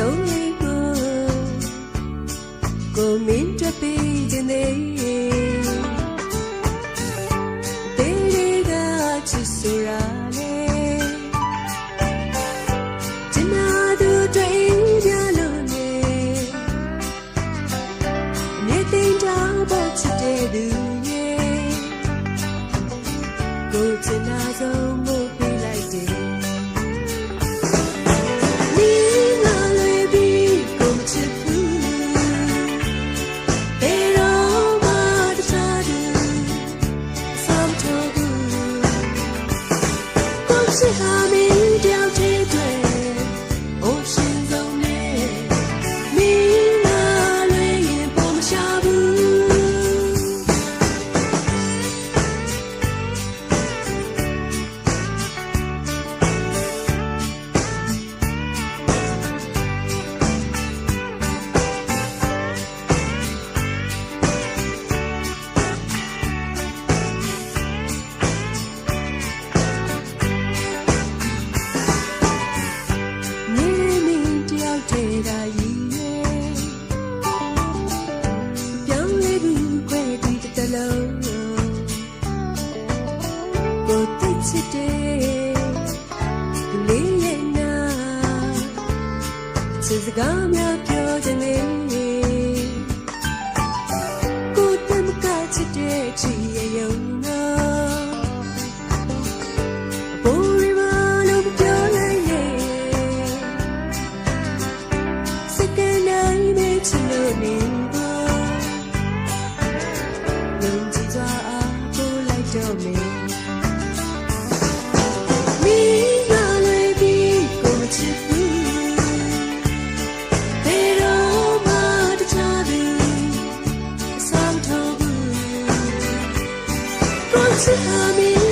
ဆုံးလေးကိုကိုမင်းတွေ့ပြီးခြင်းသေးတေးလေးကချစ်ဆိုရလေကျနာသူတွေပြလို့နေမြေသိမ်းတောင်ပေါ်ချစ်တဲ့သူရဲ့ကိုချင်တာ ကိုချ ကိုတိတ်ချစ်တဲ့ဒီလေးရဲ့နာစစကားများပြောခြင်းလေကိုတမ်းကချစ်တဲ့ချီရဲ့ယုံနာဘောရီမလို့ပြောလိုက်ရဲ့စကနိုင်မဲ့ချလို့နေပါလုံကြည်စွာအားကိုလိုက်တော့မယ် ကိုချ